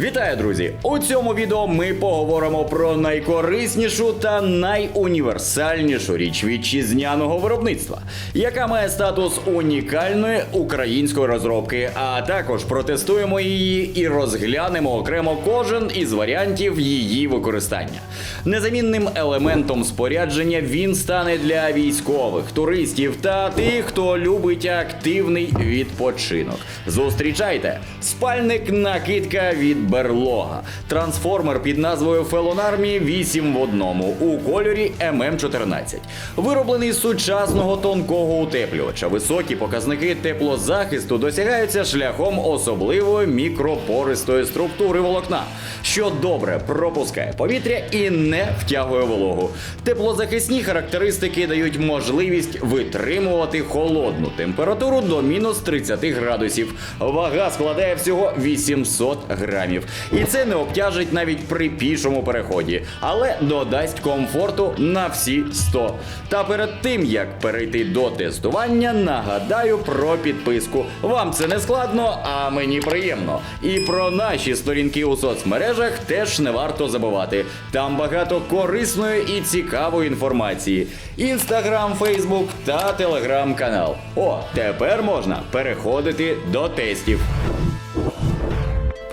Вітаю, друзі! У цьому відео ми поговоримо про найкориснішу та найуніверсальнішу річ вітчизняного виробництва, яка має статус унікальної української розробки. А також протестуємо її і розглянемо окремо кожен із варіантів її використання. Незамінним елементом спорядження він стане для військових, туристів та тих, хто любить активний відпочинок. Зустрічайте спальник накидка від берлога, трансформер під назвою Army 8 в одному у кольорі MM14. Вироблений з сучасного тонкого утеплювача. Високі показники теплозахисту досягаються шляхом особливої мікропористої структури волокна, що добре пропускає повітря і не втягує вологу. Теплозахисні характеристики дають можливість витримувати холодну температуру до мінус 30 градусів. Вага складає всього 800 грамів. І це не обтяжить навіть при пішому переході, але додасть комфорту на всі 100. Та перед тим як перейти до тестування, нагадаю про підписку. Вам це не складно, а мені приємно. І про наші сторінки у соцмережах теж не варто забувати. Там багато корисної і цікавої інформації: інстаграм, фейсбук та телеграм-канал. О, тепер можна переходити до тестів.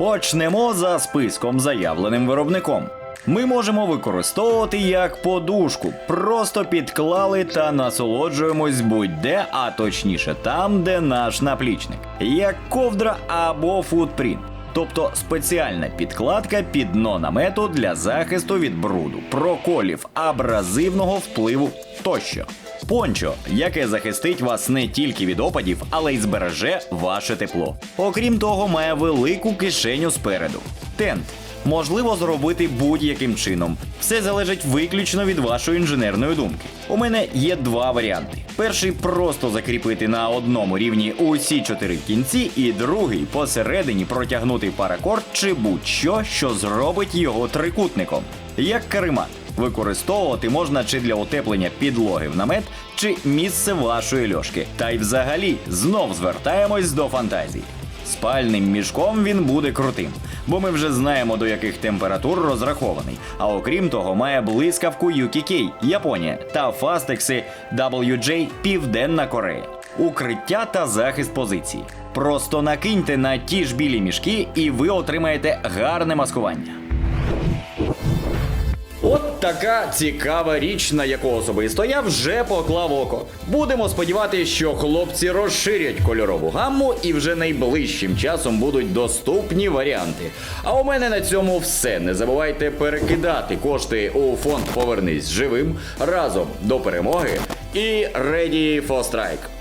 Почнемо за списком, заявленим виробником. Ми можемо використовувати як подушку, просто підклали та насолоджуємось будь-де, а точніше там, де наш наплічник, як ковдра або футпрінт. Тобто спеціальна підкладка під дно намету для захисту від бруду, проколів, абразивного впливу тощо. Пончо, яке захистить вас не тільки від опадів, але й збереже ваше тепло. Окрім того, має велику кишеню спереду. Тент можливо зробити будь-яким чином. Все залежить виключно від вашої інженерної думки. У мене є два варіанти: перший просто закріпити на одному рівні усі чотири кінці, і другий посередині протягнути паракорд чи будь-що, що зробить його трикутником, як каремат. Використовувати можна чи для утеплення підлоги в намет, чи місце вашої льошки. Та й взагалі знов звертаємось до фантазії. Спальним мішком він буде крутим, бо ми вже знаємо до яких температур розрахований. А окрім того, має блискавку UKK, Японія та фастекси WJ Південна Корея. Укриття та захист позиції. Просто накиньте на ті ж білі мішки, і ви отримаєте гарне маскування. От така цікава річ, на яку особисто я вже поклав око. Будемо сподіватися, що хлопці розширять кольорову гамму і вже найближчим часом будуть доступні варіанти. А у мене на цьому все. Не забувайте перекидати кошти у фонд Повернись живим разом до перемоги і Ready for Strike.